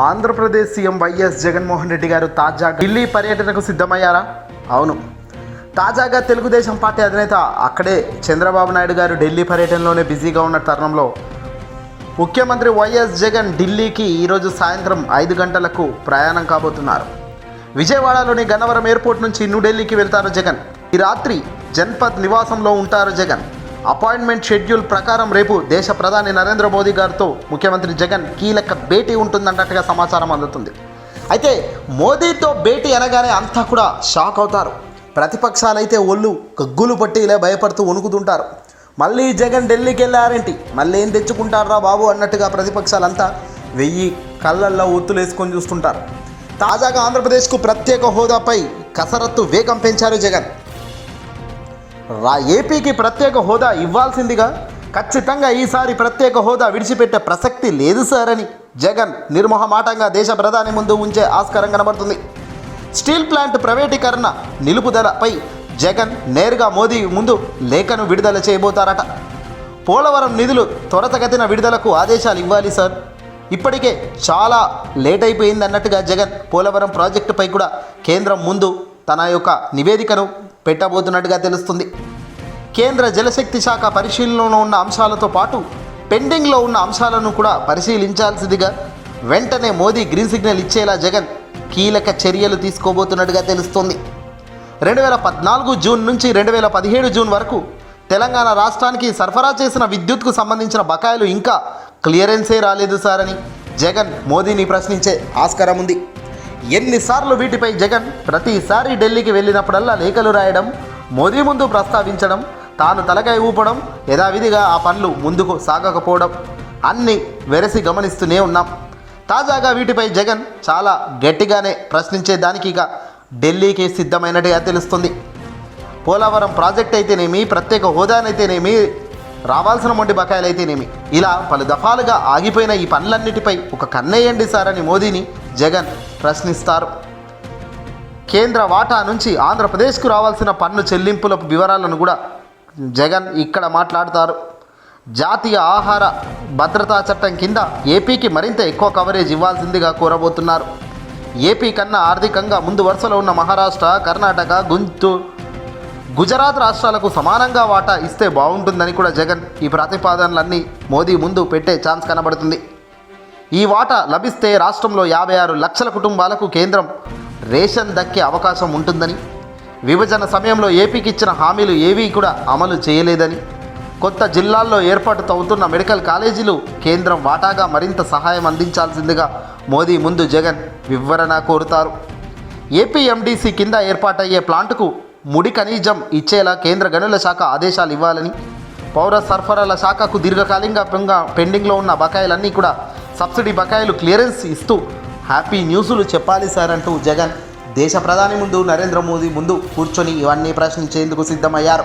Andhra Pradesh CM YS Jaganmohan Reddy garu తాజాగా ఢిల్లీ పర్యటనకు సిద్ధమయ్యారా? అవును. తాజాగా తెలుగుదేశం పార్టీ అధినేత అక్కడే చంద్రబాబు నాయుడు గారు ఢిల్లీ పర్యటనలోనే బిజీగా ఉన్న తరుణంలో ముఖ్యమంత్రి వైఎస్ జగన్ ఢిల్లీకి ఈరోజు సాయంత్రం ఐదు గంటలకు ప్రయాణం కాబోతున్నారు. విజయవాడలోని గన్నవరం ఎయిర్పోర్ట్ నుంచి న్యూఢిల్లీకి వెళ్తారు జగన్. ఈ రాత్రి జన్పద్ నివాసంలో ఉంటారు జగన్. అపాయింట్మెంట్ షెడ్యూల్ ప్రకారం రేపు దేశ ప్రధాని నరేంద్ర మోదీ గారితో ముఖ్యమంత్రి జగన్ కీలక భేటీ ఉంటుందన్నట్టుగా సమాచారం అందుతుంది. అయితే మోదీతో భేటీ అనగానే అంతా కూడా షాక్ అవుతారు. ప్రతిపక్షాలైతే ఒళ్ళు గగ్గులు పట్టి ఇలా భయపడుతూ వణుకుతుంటారు. మళ్ళీ జగన్ ఢిల్లీకి వెళ్ళారేంటి మళ్ళీ ఏం తెచ్చుకుంటారా బాబు అన్నట్టుగా ప్రతిపక్షాలంతా వెయ్యి కళ్ళల్లో ఒత్తులు వేసుకొని చూస్తుంటారు. తాజాగా ఆంధ్రప్రదేశ్కు ప్రత్యేక హోదాపై కసరత్తు వేగం పెంచారు జగన్. రా ఏపీకి ప్రత్యేక హోదా ఇవ్వాల్సిందిగా ఖచ్చితంగా ఈసారి ప్రత్యేక హోదా విడిచిపెట్టే ప్రసక్తి లేదు సార్ అని జగన్ నిర్మోహమాటంగా దేశ ప్రధాని ముందు ఉంచే ఆస్కారం కనబడుతుంది. స్టీల్ ప్లాంట్ ప్రైవేటీకరణ నిలుపుదలపై జగన్ నేరుగా మోదీ ముందు లేఖను విడుదల చేయబోతారట. పోలవరం నిధులు త్వరతగతిన విడుదలకు ఆదేశాలు ఇవ్వాలి సార్. ఇప్పటికే చాలా లేట్ అయిపోయింది అన్నట్టుగా జగన్ పోలవరం ప్రాజెక్టుపై కూడా కేంద్రం ముందు తన యొక్క నివేదికను పెట్టబోతున్నట్టుగా తెలుస్తుంది. కేంద్ర జలశక్తి శాఖ పరిశీలనలో ఉన్న అంశాలతో పాటు పెండింగ్లో ఉన్న అంశాలను కూడా పరిశీలించాల్సిందిగా వెంటనే మోదీ గ్రీన్ సిగ్నల్ ఇచ్చేలా జగన్ కీలక చర్యలు తీసుకోబోతున్నట్టుగా తెలుస్తోంది. రెండు వేల పద్నాలుగు జూన్ నుంచి రెండు వేల పదిహేడు జూన్ వరకు తెలంగాణ రాష్ట్రానికి సరఫరా చేసిన విద్యుత్కు సంబంధించిన బకాయిలు ఇంకా క్లియరెన్సే రాలేదు సార్ అని జగన్ మోదీని ప్రశ్నించే ఆస్కారం ఉంది. ఎన్నిసార్లు వీటిపై జగన్ ప్రతిసారి ఢిల్లీకి వెళ్ళినప్పుడల్లా లేఖలు రాయడం మోదీ ముందు ప్రస్తావించడం తాను తలకాయ ఊపడం యథావిధిగా ఆ పనులు ముందుకు సాగకపోవడం అన్నీ వెరసి గమనిస్తూనే ఉన్నాం. తాజాగా వీటిపై జగన్ చాలా గట్టిగానే ప్రశ్నించే దానికి ఇక ఢిల్లీకి సిద్ధమైనట్టుగా తెలుస్తుంది. పోలవరం ప్రాజెక్ట్ అయితేనేమి ప్రత్యేక హోదానైతేనేమి రావాల్సిన మొండి బకాయిలు అయితేనేమి ఇలా పలు దఫాలుగా ఆగిపోయిన ఈ పనులన్నిటిపై ఒక కన్నేయండి సార్ అని మోదీని జగన్ ప్రశ్నిస్తారు. కేంద్ర వాటా నుంచి ఆంధ్రప్రదేశ్కు రావాల్సిన పన్ను చెల్లింపుల వివరాలను కూడా జగన్ ఇక్కడ మాట్లాడతారు. జాతీయ ఆహార భద్రతా చట్టం కింద ఏపీకి మరింత ఎక్కువ కవరేజ్ ఇవ్వాల్సిందిగా కోరబోతున్నారు. ఏపీ కన్నా ఆర్థికంగా ముందు వరుసలో ఉన్న మహారాష్ట్ర కర్ణాటక గుంటూరు గుజరాత్ రాష్ట్రాలకు సమానంగా వాటా ఇస్తే బాగుంటుందని కూడా జగన్ ఈ ప్రతిపాదనలన్నీ మోదీ ముందు పెట్టే ఛాన్స్ కనబడుతుంది. ఈ వాటా లభిస్తే రాష్ట్రంలో యాభై ఆరు లక్షల కుటుంబాలకు కేంద్రం రేషన్ దక్కే అవకాశం ఉంటుందని విభజన సమయంలో ఏపీకి ఇచ్చిన హామీలు ఏవీ కూడా అమలు చేయలేదని కొత్త జిల్లాల్లో ఏర్పాటు అవుతున్న మెడికల్ కాలేజీలు కేంద్రం వాటాగా మరింత సహాయం అందించాల్సిందిగా మోదీ ముందు జగన్ వివరణ కోరుతారు. ఏపీఎండిసి కింద ఏర్పాటయ్యే ప్లాంటుకు ముడి ఖనిజం ఇచ్చేలా కేంద్ర గనుల శాఖ ఆదేశాలు ఇవ్వాలని పౌర సరఫరాల శాఖకు దీర్ఘకాలికంగా పెండింగ్లో ఉన్న బకాయిలన్నీ కూడా సబ్సిడీ బకాయిలు క్లియరెన్స్ ఇస్తూ హ్యాపీ న్యూస్లు చెప్పాలి సార్ అంటూ జగన్ దేశ ప్రధాని ముందు నరేంద్ర మోదీ ముందు కూర్చొని ఇవన్నీ ప్రశ్నించేందుకు సిద్ధమయ్యారు.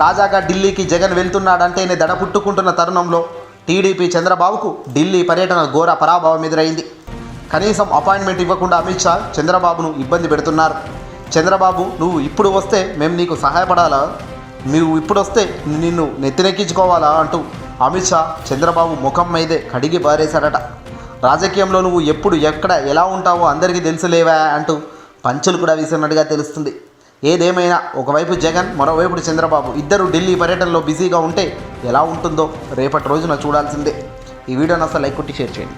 తాజాగా ఢిల్లీకి జగన్ వెళ్తున్నాడంటేనే దడ పుట్టుకుంటున్న తరుణంలో టీడీపీ చంద్రబాబుకు ఢిల్లీ పర్యటన ఘోర పరాభవం ఎదురైంది. కనీసం అపాయింట్మెంట్ ఇవ్వకుండా అమిత్ షా చంద్రబాబును ఇబ్బంది పెడుతున్నారు. చంద్రబాబు నువ్వు ఇప్పుడు వస్తే మేము నీకు సహాయపడాలా? నువ్వు ఇప్పుడు వస్తే నిన్ను నెత్తినెక్కించుకోవాలా? అంటూ అమిత్ షా చంద్రబాబు ముఖం మీదే కడిగి బారేశాడట రాజకీయంలో నువ్వు ఎప్పుడు ఎక్కడ ఎలా ఉంటావో అందరికీ తెలుసులేవా అంటూ పంచులు కూడా వీసినట్టుగా తెలుస్తుంది. ఏదేమైనా ఒకవైపు జగన్ మరోవైపు చంద్రబాబు. ఇద్దరు ఢిల్లీ పర్యటనలో బిజీగా ఉంటే ఎలా ఉంటుందో రేపటి రోజున చూడాల్సిందే. ఈ వీడియోని అసలు లైక్ కొట్టి షేర్ చేయండి.